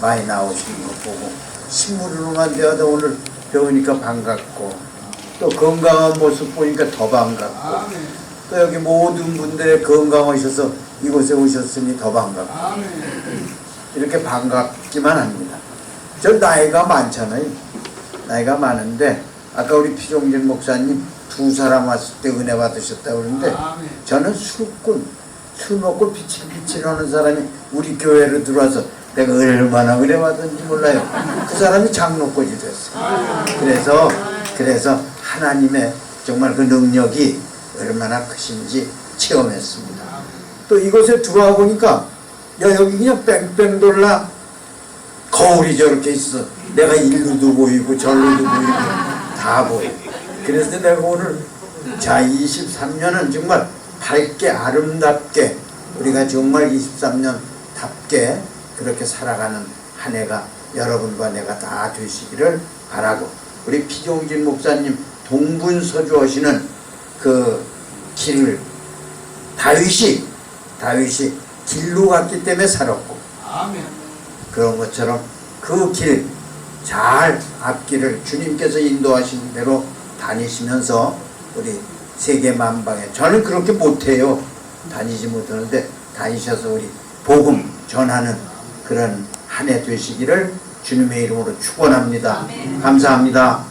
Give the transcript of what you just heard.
많이 나오시는 거 보고 신문으로만 되어도 오늘 배우니까 반갑고 또 건강한 모습 보니까 더 반갑고 또 여기 모든 분들의 건강하셔서 이곳에 오셨으니 더 반갑고 이렇게 반갑기만 합니다. 저 나이가 많잖아요. 나이가 많은데 아까 우리 피종진 목사님 두 사람 왔을 때 은혜 받으셨다고 그러는데 저는 술꾼 술 먹고 비칠비칠하는 사람이 우리 교회로 들어와서 내가 얼마나 은혜 받은지 몰라요. 그 사람이 장로권이 됐어요. 그래서 그래서 하나님의 정말 그 능력이 얼마나 크신지 체험했습니다. 또 이곳에 들어와 보니까 야 여기 그냥 뺑뺑 돌라 거울이 저렇게 있어. 내가 일루도 보이고 절루도 보이고 다 보여. 그래서 내가 오늘 자 23년은 정말 밝게 아름답게 우리가 정말 23년답게 그렇게 살아가는 한 해가 여러분과 내가 다 되시기를 바라고 우리 피종진 목사님 동분서주 하시는 그 길을 다윗이 다윗이 길로 갔기 때문에 살았고 그런 것처럼 그 길 잘 앞길을 주님께서 인도하신 대로 다니시면서 우리 세계 만방에 저는 그렇게 못해요. 다니지 못하는데 다니셔서 우리 복음 전하는 그런 한 해 되시기를 주님의 이름으로 축원합니다. 감사합니다.